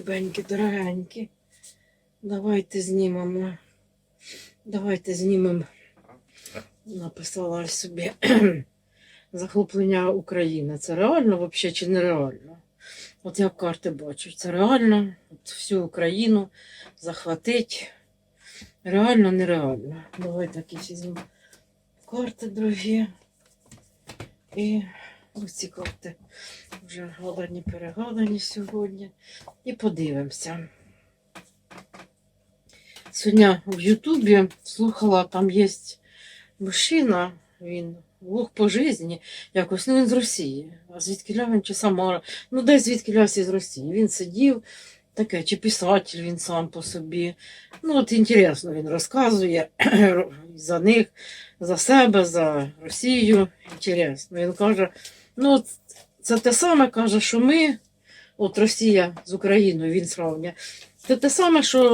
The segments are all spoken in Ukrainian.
любенькі, дорогенькі. Давайте знімемо. Давайте знімемо. Написала собі захоплення України. Це реально взагалі чи нереально? От як карти бачать, це реально от всю Україну захватить. Реально, нереально. Давайте якісь візьмемо карти другі. І ось ці карти вже гадані, перегадані сьогодні. І подивимося. Сьогодні в Ютубі слухала, там є мужчина, він луг по житті, якось, ну він з Росії. А звідки він чи сама, ну десь звідки всі з Росії. Він сидів, таке, чи писатель він сам по собі. Ну, от інтересно, він розказує за них, за себе, за Росію. Інтересно. Він каже, ну, це те саме каже, що ми, от Росія з Україною, він сравнює. Це те саме, що,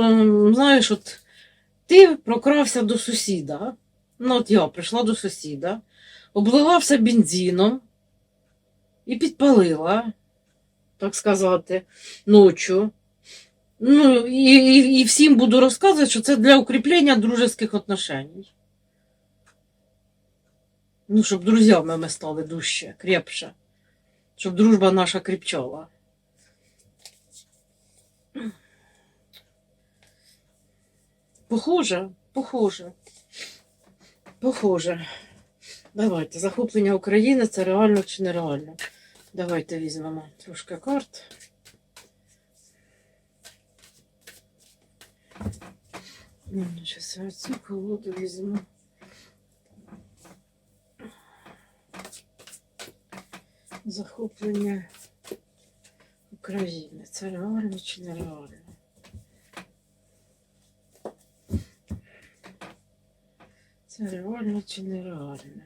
знаєш, от ти прокрався до сусіда. Ну, от я прийшла до сусіда, обливався бензином і підпалила, так сказати, ночі. Ну, і, і, і всім буду розказувати, що це для укріплення дружеських отношень. Ну, щоб друзями ми стали дужче, крепше. Щоб дружба наша кріпчала. Похоже, похоже. Похоже. Давайте. Захоплення України це реально чи нереально. Давайте візьмемо трошки карт. Зараз я цю колоду візьму. Захоплення України. Це реально чи нереально? Це реально чи нереально?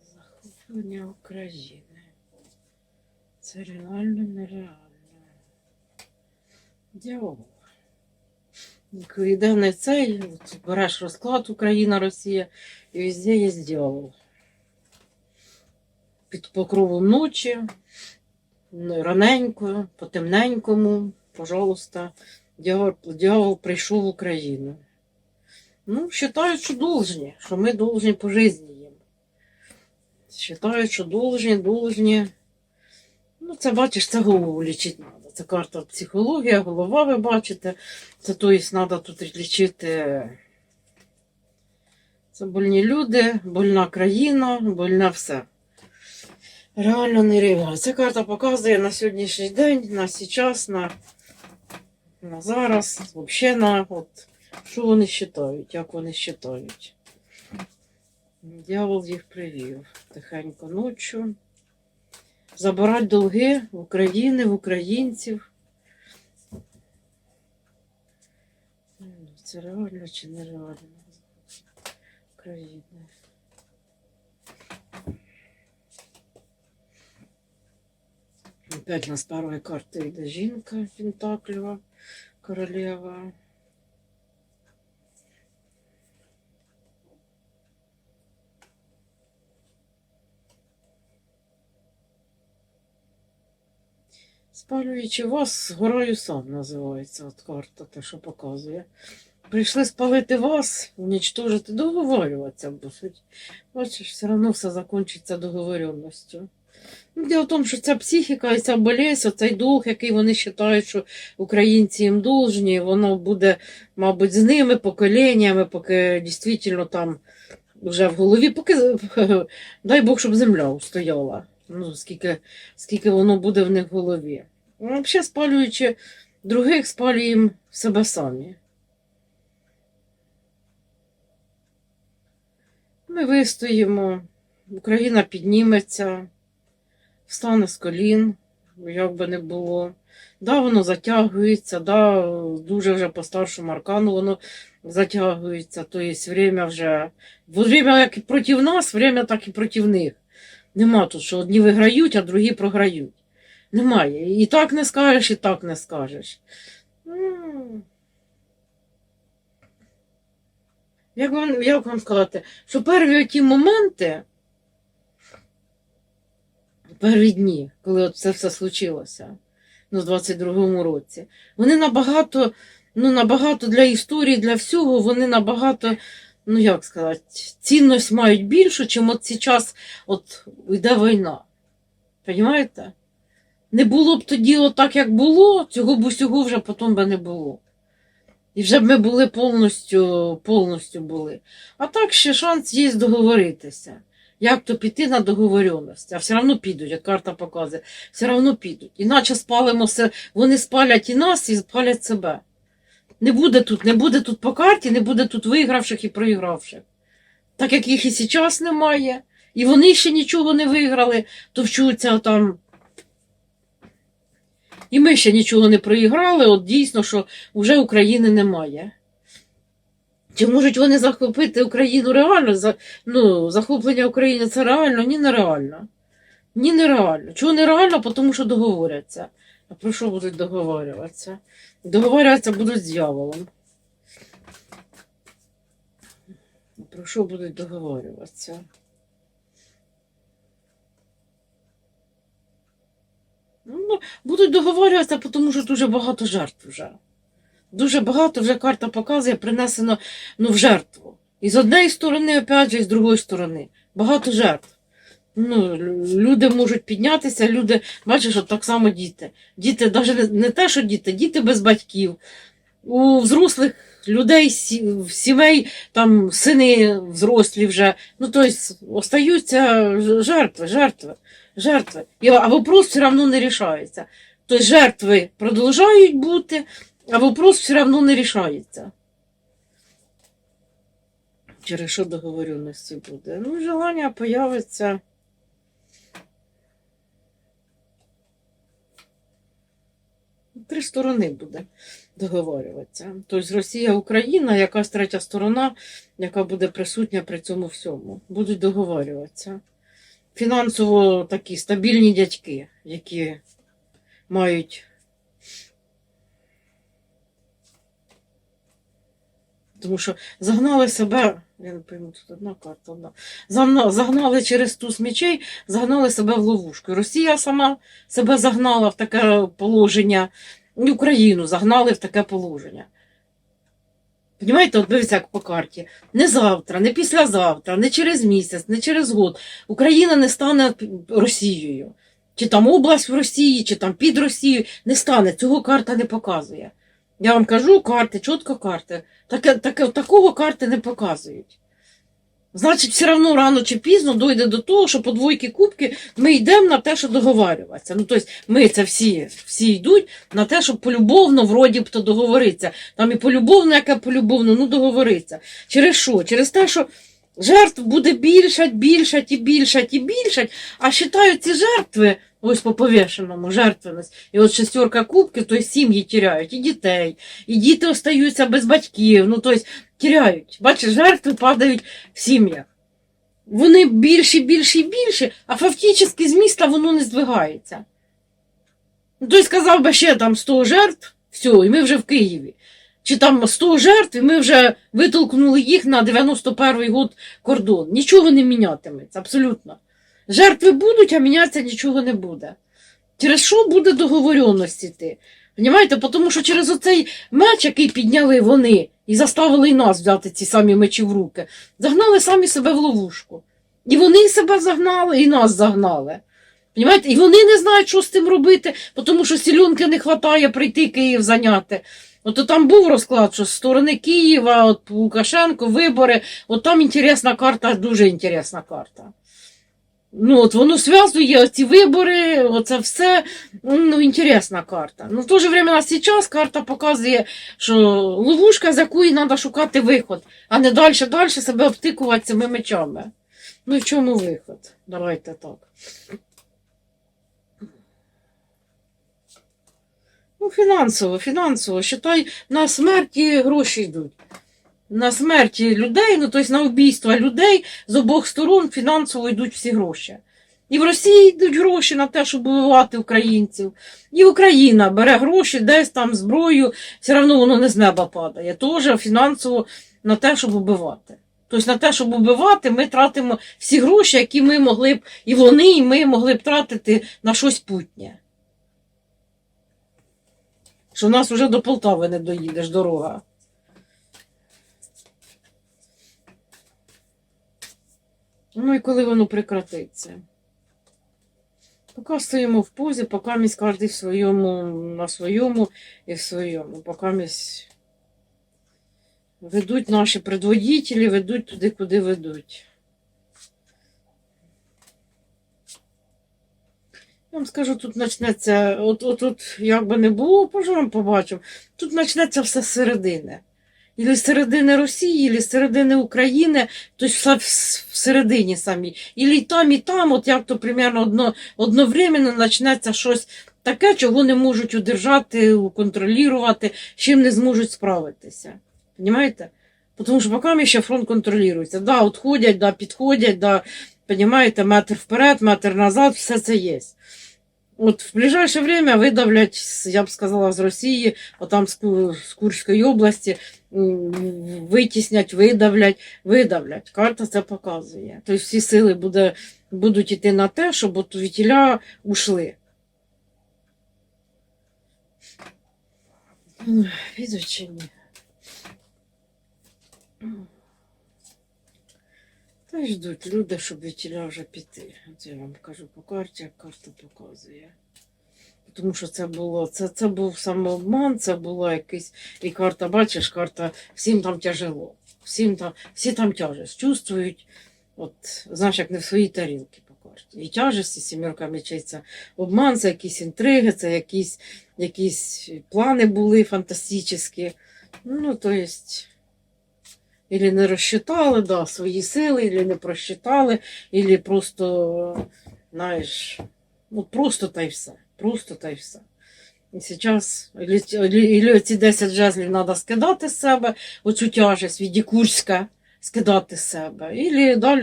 Захоплення України. Це реально нереально. Діалог. Йде не цей, береш розклад Україна, Росія, і везде є діалог. Під покровом ночі, раненько, по темненькому, пожалуйста, дьявол, дьявол прийшов в Україну. Ну, вважають, що должні, що ми должні по житті їм. Вважають, що должні, должні. Ну, це бачиш, це голову треба. Це карта психологія, голова, ви бачите. Це тобто треба тут лічити. Це больні люди, больна країна, больне все. Реально не реально. Ця карта показує на сьогоднішній день, на зараз, на, на зараз, взагалі на от, що вони вважають, як вони вважають. Дьявол їх привів тихенько ночі. Забирати долги в України, в українців. Це реально чи нереально? Україна. Опять на старої карти йде жінка Пентаклева, королева. Спалюючи вас, горою сам називається от карта, те, що показує. Прийшли спалити вас, унічтожити, договорюватися будуть. Бачиш, все одно все закінчиться договореністю. Ну, Діло в тому, що ця психіка і ця болезнь, цей дух, який вони вважають, що українці їм должні, воно буде, мабуть, з ними поколіннями, поки дійсно там вже в голові, поки дай Бог, щоб земля устояла. Ну, скільки, скільки воно буде в них в голові. Взагалі, спалюючи других, спалюємо себе самі. Ми вистоїмо, Україна підніметься, встане з колін, як би не було. Да, воно затягується, да, дуже вже по старшому аркану воно затягується. Тобто время вже. Время як і проти нас, время так і проти них. Нема тут, що одні виграють, а другі програють. Немає. І так не скажеш, і так не скажеш. Як вам, як вам сказати, що перві ті моменти, перші дні, коли от це все случилося, ну, в 22-му році. Вони набагато, ну, набагато для історії, для всього, вони набагато, ну як сказати, цінність мають більшу, чим от зараз от йде війна. Понімаєте? Не було б тоді отак, як було, цього б усього вже потім би не було. І вже б ми були повністю, повністю були. А так ще шанс є договоритися. Як то піти на договоренність, а все одно підуть, як карта показує, все одно підуть. Іначе спалимо се, вони спалять і нас, і спалять себе. Не буде тут, не буде тут по карті, не буде тут вигравших і проігравших. Так як їх і зараз немає, і вони ще нічого не виграли, то вчуться там. І ми ще нічого не проіграли, от дійсно, що вже України немає. Чи можуть вони захопити Україну реально? За, ну, захоплення України це реально? Ні, нереально. Ні, нереально. Чого нереально? Тому що договоряться. А про що будуть договорюватися? Договорюватися будуть з дьяволом. Про що будуть договорюватися? Ну, будуть договорюватися, тому що дуже багато жертв вже. Дуже багато вже карта показує, принесено ну, в жертву. І з однієї сторони, опять же, і з другої сторони. Багато жертв. Ну, люди можуть піднятися, люди, бачиш, от так само діти. Діти, навіть не, те, що діти, діти без батьків. У взрослих людей, сімей, там сини взрослі вже. Ну, тобто, остаються жертви, жертви, жертви. А вопрос все одно не рішається. Тобто жертви продовжують бути, а вопрос все одно не рішається. Через що договоренності буде? Ну, желання появиться. Три сторони буде договорюватися. Тобто Росія, Україна, якась третя сторона, яка буде присутня при цьому всьому, будуть договорюватися. Фінансово такі стабільні дядьки, які мають Тому що загнали себе, я не пойму, тут одна карта, одна. Загна- Загнали через туз мечей, загнали себе в ловушку. Росія сама себе загнала в таке положення, і Україну загнали в таке положення. Понімаєте, от дивіться, як по карті. Не завтра, не післязавтра, не через місяць, не через год. Україна не стане Росією. Чи там область в Росії, чи там під Росією. Не стане. Цього карта не показує. Я вам кажу, карти, чітко карти. Таке, таке, такого карти не показують. Значить, все одно рано чи пізно дойде до того, що по двойки кубки ми йдемо на те, що договарюватися. Ну, тобто, ми це всі, всі йдуть на те, щоб полюбовно вроді б то договоритися. Там і полюбовно, яке полюбовно, ну договоритися. Через що? Через те, що жертв буде більшать, більшать і більшать і більшать, а вважають ці жертви, ось по повішеному, жертвеність. І от шестерка кубків, то сім'ї тіряють, і дітей, і діти остаються без батьків. Ну, тобто, тіряють. Бачиш, жертви падають в сім'ях. Вони більші, більші більші, а фактично з міста воно не здвигається. Ну, той сказав би ще там 100 жертв, все, і ми вже в Києві. Чи там 100 жертв, і ми вже витолкнули їх на 91-й год кордон. Нічого не мінятиметься, абсолютно. Жертви будуть, а мінятися нічого не буде. Через що буде договоренність йти? Понімаєте? Тому що через оцей меч, який підняли вони, і заставили нас взяти ці самі мечі в руки, загнали самі себе в ловушку. І вони себе загнали, і нас загнали. Понімаєте? І вони не знають, що з цим робити, тому що сільонки не вистачає прийти Київ зайняти. От там був розклад, що з сторони Києва, от Лукашенко, вибори, от там інтересна карта, дуже інтересна карта. Ну, от воно зв'язує ці вибори, оце все. Ну, інтересна карта. Ну, в то же время зараз карта показує, що ловушка, з якої треба шукати виход, а не далі далі себе обтикувати цими мечами. Ну в чому виход? Давайте так. Ну, фінансово, фінансово. Считай, на смерті гроші йдуть. На смерті людей, ну тобто на вбійства людей з обох сторон фінансово йдуть всі гроші. І в Росії йдуть гроші на те, щоб вбивати українців. І Україна бере гроші, десь там зброю, все одно воно не з неба падає. Теж фінансово на те, щоб вбивати. Тобто на те, щоб убивати, ми тратимо всі гроші, які ми могли б, і вони, і ми могли б тратити на щось путнє. Що в нас вже до Полтави не доїдеш дорога. Ну і коли воно прекратиться? Поки стоїмо в позі, поки місь кожен в своєму, на своєму і в своєму. Поки місь ведуть наші предводителі, ведуть туди, куди ведуть. Я вам скажу, тут почнеться, от, от, от як би не було, поживемо, побачимо. Тут почнеться все з середини. Ілі середини Росії, ілі середини України, тобто все всередині самі. Ілі там, і там, от як то примерно одно, одновременно почнеться щось таке, чого не можуть удержати, контролювати, з чим не зможуть справитися. Понимаєте? Тому що поки ще фронт контролюється. Да, от ходять, да, підходять, да, метр вперед, метр назад, все це є. От в ближайше время видавлять, я б сказала, з Росії, отам з, Ку- з Курської області, витіснять, видавлять, видавлять. Карта це показує. Тобто всі сили буде, будуть йти на те, щоб от вітіля ушли. Ой, Підуть чи ні? Та ждуть люди, щоб вітіля вже піти. Це я вам кажу по карті, як карта показує. Тому що це було, це, це був самообман, це було якийсь. І карта, бачиш, карта, всім там тяжело. Всім там, всі там тяжесть чувствують. От, знаєш, як не в своїй тарілці по карті. І тяжесть, і сімерка мечей це обман, це якісь інтриги, це якісь, якісь плани були фантастичні. Ну, то есть, Ілі не розчитали, да, свої сили, ілі не просчитали, ілі просто, знаєш, ну просто та й все. Просто та й все. І зараз ці 10 жезлів треба скидати з себе, оцю тяжесть від Курська скидати з себе. Ілі далі,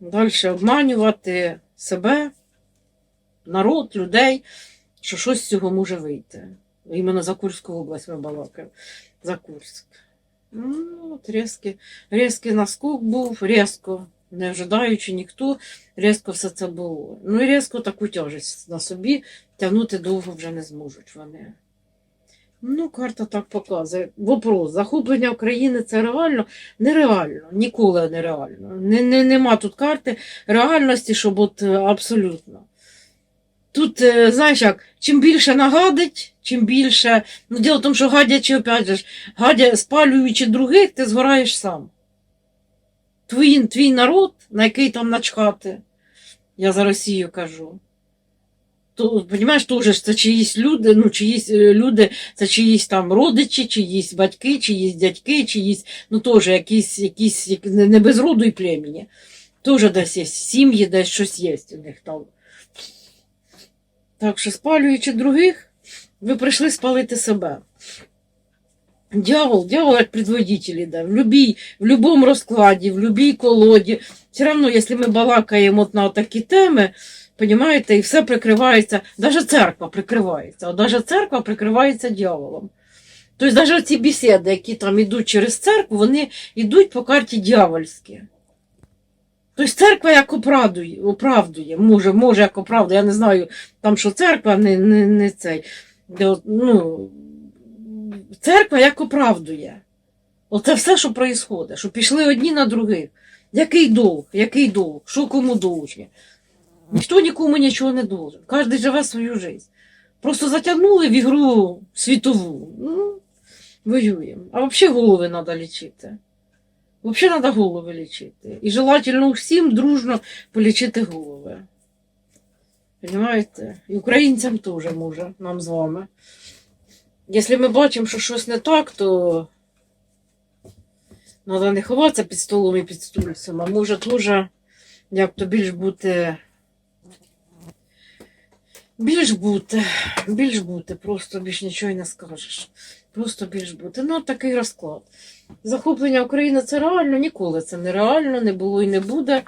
далі обманювати себе, народ, людей, що щось з цього може вийти. Іменно за Курську область ми балакаємо. За Курськ. Ну, от різкий, різкий наскок був, різко, не ожидаючи ніхто, різко все це було. Ну і різко таку тяжесть на собі тягнути довго вже не зможуть вони. Ну, карта так показує. Вопрос, захоплення України це реально? Нереально, ніколи не реально. Не, не, нема тут карти реальності, щоб от е, абсолютно. Тут, е, знаєш як, чим більше нагадить, чим більше. Ну, діло в тому, що гадячи, опять же, гадя, спалюючи других, ти згораєш сам. Твій, твій народ, на який там начхати, я за Росію кажу. То, понімаєш, теж це чиїсь люди, ну, чиїсь е, люди, це чиїсь там родичі, чиїсь батьки, чиїсь дядьки, чиїсь, ну теж якісь, якісь як- не не без роду і племені. Теж десь є сім'ї, десь щось є у них там. Так що, спалюючи других, ви прийшли спалити себе. Дьявол, дьявол як предводитель іде. В, любій, в любому розкладі, в любій колоді. Все одно, якщо ми балакаємо на такі теми, Понімаєте, і все прикривається, навіть церква прикривається, навіть церква прикривається дьяволом. Тобто навіть ці бесіди, які там йдуть через церкву, вони йдуть по карті дьявольські. Тобто церква як оправдує, оправдує, може, може як оправдує, я не знаю, там що церква не, не, не цей. Ну, церква як оправдує. Оце все, що відбувається, що пішли одні на других. Який долг, який долг, що кому должні. Ніхто нікому нічого не должен. Кожен живе свою життя. Просто затягнули в ігру світову. Ну, воюємо. А взагалі голови треба лічити. Взагалі треба голови лічити. І желательно всім дружно полічити голови. Понимаєте? І українцям теж може, нам з вами. Якщо ми бачимо, що щось не так, то треба не ховатися під столом і під стульцем, а може теж як то більш бути. Більш бути, більш бути, просто більш нічого й не скажеш. Просто більш бути. Ну, такий розклад. Захоплення України це реально, ніколи це не реально, не було і не буде.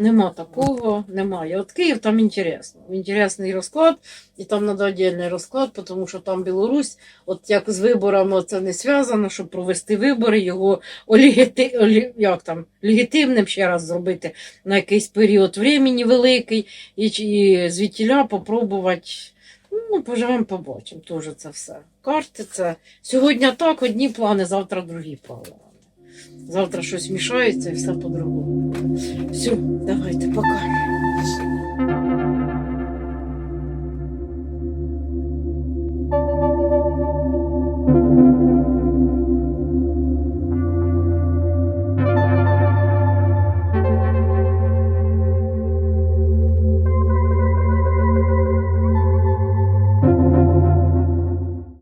Нема такого, немає. От Київ там інтересно. Інтересний розклад, і там треба віддільний розклад, тому що там Білорусь, от як з виборами це не зв'язано, щоб провести вибори, його олігіти, олі, як там, легітимним ще раз зробити на якийсь період времени великий, і, і звідтіля попробувати. Ну, поживемо, побачимо. Теж це все. Карти це сьогодні так, одні плани, завтра другі плани. Завтра щось мішається і все по-другому. Все, давайте, пока.